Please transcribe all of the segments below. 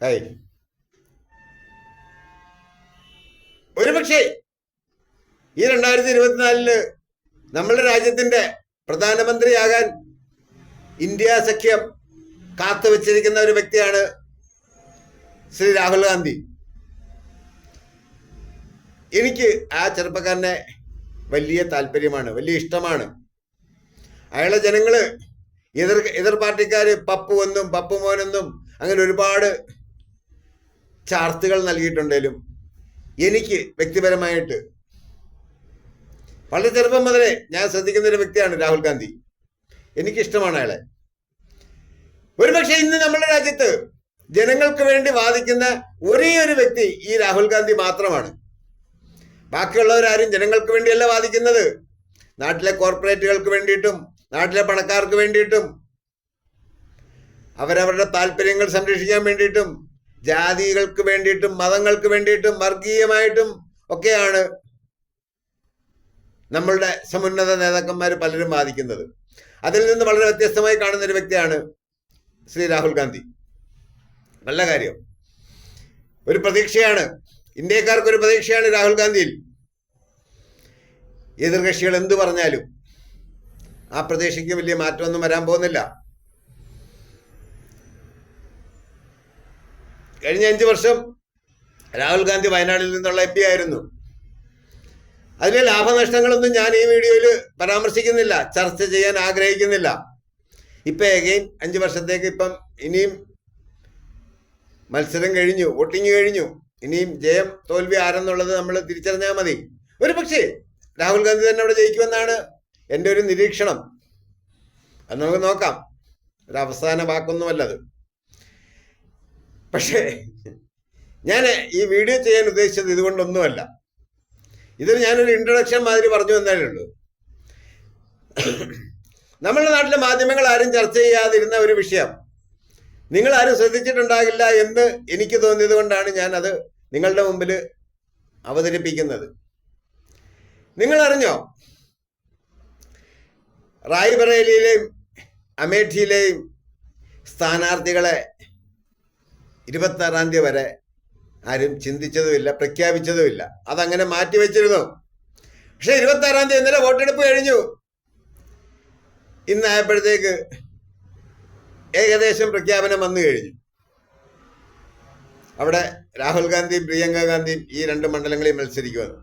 Hi ഒരുപക്ഷെ ഈ രണ്ടായിരത്തി ഇരുപത്തിനാലിൽ നമ്മളുടെ രാജ്യത്തിന്റെ പ്രധാനമന്ത്രിയാകാൻ ഇന്ത്യ സഖ്യം കാത്തുവച്ചിരിക്കുന്ന ഒരു വ്യക്തിയാണ് ശ്രീ രാഹുൽ ഗാന്ധി. എനിക്ക് ആ ചെറുപ്പക്കാരനെ വലിയ താല്പര്യമാണ് വലിയ ഇഷ്ടമാണ്. അയാളെ ജനങ്ങൾ എതിർ എതിർ പാർട്ടിക്കാര് പപ്പു എന്നും പപ്പു മോനെന്നും അങ്ങനെ ഒരുപാട് ചാർത്തുകൾ നൽകിയിട്ടുണ്ടെങ്കിലും എനിക്ക് വ്യക്തിപരമായിട്ട് വളരെ ചെറുപ്പം മുതലേ ഞാൻ ശ്രദ്ധിക്കുന്ന ഒരു വ്യക്തിയാണ് രാഹുൽ ഗാന്ധി. എനിക്കിഷ്ടമാണ് അയാളെ. ഒരുപക്ഷെ ഇന്ന് നമ്മുടെ രാജ്യത്ത് ജനങ്ങൾക്ക് വേണ്ടി വാദിക്കുന്ന ഒരേ ഒരു വ്യക്തി ഈ രാഹുൽ ഗാന്ധി മാത്രമാണ്. ബാക്കിയുള്ളവരാരും ജനങ്ങൾക്ക് വേണ്ടിയല്ല വാദിക്കുന്നത്. നാട്ടിലെ കോർപ്പറേറ്റുകൾക്ക് വേണ്ടിയിട്ടും നാട്ടിലെ പണക്കാർക്ക് വേണ്ടിയിട്ടും അവരവരുടെ താല്പര്യങ്ങൾ സംരക്ഷിക്കാൻ വേണ്ടിയിട്ടും ജാതികൾക്ക് വേണ്ടിയിട്ടും മതങ്ങൾക്ക് വേണ്ടിയിട്ടും വർഗീയമായിട്ടും ഒക്കെയാണ് നമ്മളുടെ സമുന്നത നേതാക്കന്മാർ പലരും വാദിക്കുന്നത്. അതിൽ നിന്ന് വളരെ വ്യത്യസ്തമായി കാണുന്ന ഒരു വ്യക്തിയാണ് ശ്രീ രാഹുൽ ഗാന്ധി. നല്ല കാര്യം. ഒരു പ്രതീക്ഷയാണ്. ഇന്ത്യക്കാർക്ക് ഒരു പ്രതീക്ഷയാണ് രാഹുൽ ഗാന്ധിയിൽ. എതിർകക്ഷികൾ എന്തു പറഞ്ഞാലും ആ പ്രതീക്ഷയ്ക്ക് വലിയ മാറ്റമൊന്നും വരാൻ പോകുന്നില്ല. കഴിഞ്ഞ അഞ്ച് വർഷം രാഹുൽ ഗാന്ധി വയനാടിൽ നിന്നുള്ള എം പി ആയിരുന്നു. അതിലെ ലാഭനഷ്ടങ്ങളൊന്നും ഞാൻ ഈ വീഡിയോയിൽ പരാമർശിക്കുന്നില്ല ചർച്ച ചെയ്യാൻ ആഗ്രഹിക്കുന്നില്ല. ഇപ്പം എഗെയിൻ അഞ്ച് വർഷത്തേക്ക് ഇപ്പം ഇനിയും മത്സരം കഴിഞ്ഞു വോട്ടിംഗ് കഴിഞ്ഞു. ഇനിയും ജയം തോൽവി ആരെന്നുള്ളത് നമ്മൾ തിരിച്ചറിഞ്ഞാൽ മതി. ഒരു പക്ഷേ രാഹുൽ ഗാന്ധി തന്നെ അവിടെ ജയിക്കുമെന്നാണ് എന്റെ ഒരു നിരീക്ഷണം. അത് നമുക്ക് നോക്കാം. ഒരു അവസാന വാക്കൊന്നുമല്ലത്. പക്ഷേ ഞാൻ ഈ വീഡിയോ ചെയ്യാൻ ഉദ്ദേശിച്ചത് ഇതുകൊണ്ടൊന്നുമല്ല. ഇതിന് ഞാനൊരു ഇൻട്രൊഡക്ഷൻ മാതിരി പറഞ്ഞു എന്നേ ഉള്ളൂ. നമ്മുടെ നാട്ടിലെ മാധ്യമങ്ങൾ ആരും ചർച്ച ചെയ്യാതിരുന്ന ഒരു വിഷയം. നിങ്ങൾ ആരും ശ്രദ്ധിച്ചിട്ടുണ്ടാകില്ല എന്ന് എനിക്ക് തോന്നിയത് കൊണ്ടാണ് ഞാൻ അത് നിങ്ങളുടെ മുമ്പിൽ അവതരിപ്പിക്കുന്നത്. നിങ്ങൾ അറിഞ്ഞോ? റായ്ബറേലിയിലെയും അമേഠിയിലെയും സ്ഥാനാർത്ഥികളെ ഇരുപത്തി ആറാം തീയതി വരെ ആരും ചിന്തിച്ചതുമില്ല പ്രഖ്യാപിച്ചതുമില്ല. അതങ്ങനെ മാറ്റിവെച്ചിരുന്നു പക്ഷെ ഇരുപത്തി ആറാം തീയതി ഇന്നലെ വോട്ടെടുപ്പ് കഴിഞ്ഞു. ഇന്നായപ്പോഴത്തേക്ക് ഏകദേശം പ്രഖ്യാപനം വന്നു കഴിഞ്ഞു. അവിടെ രാഹുൽ ഗാന്ധിയും പ്രിയങ്ക ഗാന്ധിയും ഈ രണ്ട് മണ്ഡലങ്ങളിൽ മത്സരിക്കുമെന്ന്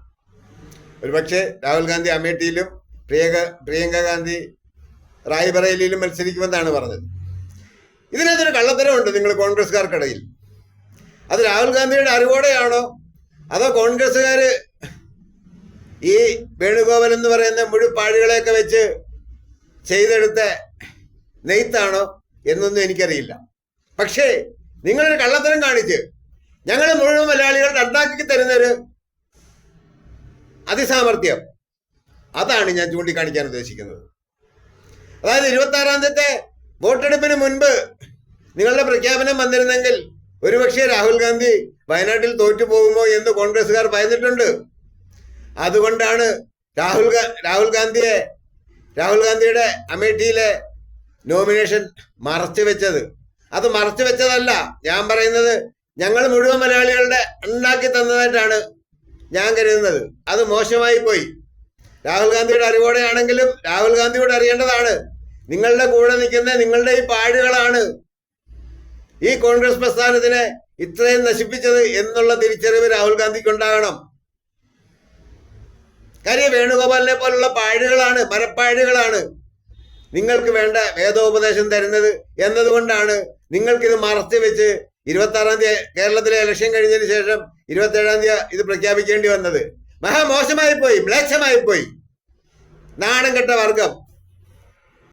ഒരുപക്ഷെ രാഹുൽ ഗാന്ധി അമേഠിയിലും പ്രിയങ്ക പ്രിയങ്ക ഗാന്ധി റായ്ബറേലിയിലും മത്സരിക്കുമെന്നാണ് പറഞ്ഞത്. ഇതിനകത്തൊരു കള്ളത്തരമുണ്ട് നിങ്ങൾ കോൺഗ്രസ്സുകാർക്കിടയിൽ. അത് രാഹുൽ ഗാന്ധിയുടെ അറിവോടെയാണോ? അതോ കോൺഗ്രസ്സുകാർ ഈ വേണുഗോപാൽ എന്ന് പറയുന്ന മുഴുപ്പാഴികളെയൊക്കെ വെച്ച് ചെയ്തെടുത്ത നെയ്ത്താണോ എന്നൊന്നും എനിക്കറിയില്ല. പക്ഷേ നിങ്ങളൊരു കള്ളത്തരം കാണിച്ച് ഞങ്ങൾ മുഴുവൻ മലയാളികൾ രണ്ടാക്കി തരുന്നൊരു അതിസാമർഥ്യം. അതാണ് ഞാൻ ചൂണ്ടിക്കാണിക്കാൻ ഉദ്ദേശിക്കുന്നത്. അതായത് ഇരുപത്തി ആറാം തീയതി വോട്ടെടുപ്പിന് മുൻപ് നിങ്ങളുടെ പ്രഖ്യാപനം വന്നിരുന്നെങ്കിൽ ഒരുപക്ഷെ രാഹുൽ ഗാന്ധി വയനാട്ടിൽ തോറ്റു പോകുമോ എന്ന് കോൺഗ്രസ്സുകാർ ഭയന്നിട്ടുണ്ട്. അതുകൊണ്ടാണ് രാഹുൽ രാഹുൽ ഗാന്ധിയെ രാഹുൽ ഗാന്ധിയുടെ അമേഠിയിലെ നോമിനേഷൻ മറച്ചു വെച്ചത്. അത് മറച്ചു വെച്ചതല്ല. ഞാൻ പറയുന്നത് ഞങ്ങൾ മുഴുവൻ മലയാളികളുടെ ഉണ്ടാക്കി തന്നതായിട്ടാണ് ഞാൻ കരുതുന്നത്. അത് മോശമായി പോയി. രാഹുൽ ഗാന്ധിയുടെ അറിവോടെയാണെങ്കിലും രാഹുൽ ഗാന്ധിയോട് അറിയേണ്ടതാണ്. നിങ്ങളുടെ കൂടെ നിൽക്കുന്ന നിങ്ങളുടെ ഈ പാഴുകളാണ് ഈ കോൺഗ്രസ് പ്രസ്ഥാനത്തിനെ ഇത്രയും നശിപ്പിച്ചത് എന്നുള്ള തിരിച്ചറിവ് രാഹുൽ ഗാന്ധിക്ക് ഉണ്ടാകണം കാര്യം വേണുഗോപാലിനെ പോലുള്ള പാഴുകളാണ് മരപ്പാഴുകളാണ് നിങ്ങൾക്ക് വേണ്ട വേദോപദേശം തരുന്നത് എന്നതുകൊണ്ടാണ് നിങ്ങൾക്കിത് മറച്ചു വെച്ച് ഇരുപത്തി ആറാം തീയതി കേരളത്തിലെ ഇലക്ഷൻ കഴിഞ്ഞതിന് ശേഷം ഇരുപത്തി ഏഴാം തീയതി ഇത് പ്രഖ്യാപിക്കേണ്ടി വന്നത്. മഹാമോശമായി പോയി മ്ലേച്ഛമായി പോയി നാണം കെട്ട വർഗം.